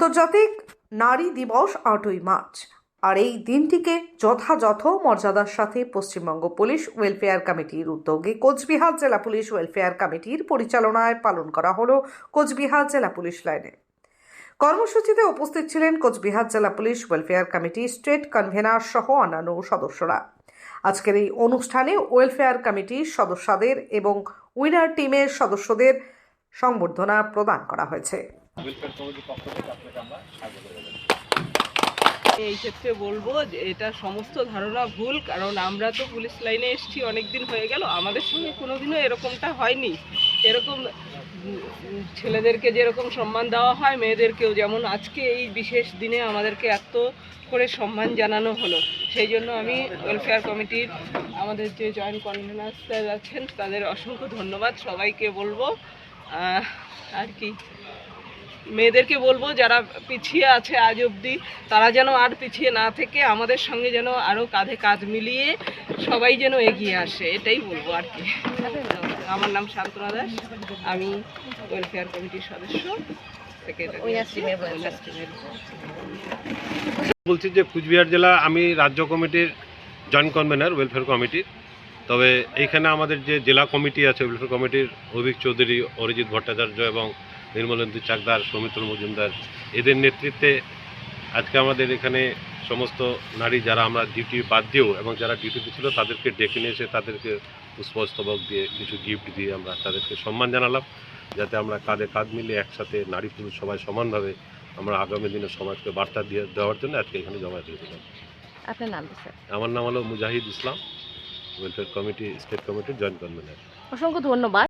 আন্তর্জাতিক নারী দিবস আটই মার্চ। আর এই দিনটিকে যথাযথ মর্যাদার সাথে পশ্চিমবঙ্গ পুলিশ ওয়েলফেয়ার কমিটির উদ্যোগে কোচবিহার জেলা পুলিশ ওয়েলফেয়ার কমিটির পরিচালনায় পালন করা হলো কোচবিহার জেলা পুলিশ লাইনে। কর্মসূচিতে উপস্থিত ছিলেন কোচবিহার জেলা police welfare committee state convener সহ অন্যান্য সদস্যরা। আজকের এই অনুষ্ঠানে ওয়েলফেয়ার কমিটির সদস্যদের এবং উইনার টিমের সদস্যদের সংবর্ধনা প্রদান করা হয়েছে। থেকে এই ক্ষেত্রে বলব যে এটা সমস্ত ধারণা ভুল, কারণ আমরা তো পুলিশ লাইনে এসেছি অনেক দিন হয়ে গেল। আমাদের সঙ্গে কোনোদিনও এরকমটা হয়নি। এরকম ছেলেদেরকে যেরকম সম্মান দেওয়া হয়, মেয়েদেরকেও যেমন আজকে এই বিশেষ দিনে আমাদেরকে এত করে সম্মান জানানো হলো। সেই জন্য আমি ওয়েলফেয়ার কমিটির আমাদের যে জয়েন্ট কনভেনার স্যার আছেন, তাদের অসংখ্য ধন্যবাদ সবাইকে বলব। আর কি? মেয়েদেরকে বলব যারা পিছিয়ে আছে আজ অবধি তারা যেন আর পিছিয়ে না থেকে আমাদের সঙ্গে যেন আরও কাঁধে কাঁধ মিলিয়ে সবাই যেন এগিয়ে আসে এটাই বলব আর কি। আমার নাম শান্তনা দাস আমি ওয়েলফেয়ার কমিটির সদস্য বলছি। যে কুচবিহার জেলা আমি রাজ্য কমিটির জয়েন্ট কনভেনার ওয়েলফেয়ার কমিটির তবে এইখানে আমাদের যে জেলা কমিটি আছে ওয়েলফেয়ার কমিটির অভিক চৌধুরী অরিজিৎ ভট্টাচার্য এবং নির্মলেন্দু চাকদার সৌমিত্র মজুমদার এদের নেতৃত্বে আজকে আমাদের এখানে সমস্ত নারী যারা আমরা ডিউটি বাদ দিয়েও এবং যারা ডিউটিতে ছিল তাদেরকে ডেকে নিয়ে এসে তাদেরকে পুষ্পস্তবক দিয়ে কিছু গিফট দিয়ে আমরা তাদেরকে সম্মান জানালাম যাতে আমরা কাঁধে কাঁধ মিলে একসাথে নারী পুরুষ সবাই সমানভাবে আমরা আগামী দিনে সমাজকে বার্তা দিয়ে দেওয়ার জন্য আজকে এখানে জমা দিয়েছিলাম আপনার নাম স্যার? আমার নাম হলো Mujahid Islam welfare committee state কমিটির জয়েন্ট কনভেনার অসংখ্য ধন্যবাদ।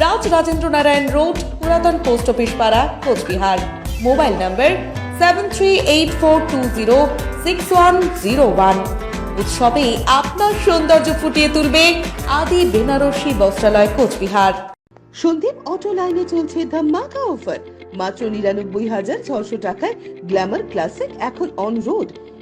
Raj Rajendra Narayan road, পুরাতন পোস্ট অফিস পাড়া, কোচবিহার। মোবাইল নম্বর সেভেন উৎসবে আপনার সৌন্দর্য ফুটিয়ে তুলবে আদি বেনারসি বস্ত্রালয়, কোচবিহার। সন্দীপ অটো লাইনে চলছে ধামাকা অফার মাত্র নিরানব্বই হাজার ছশো টাকায় গ্ল্যামার ক্লাসিক এখন অন রোড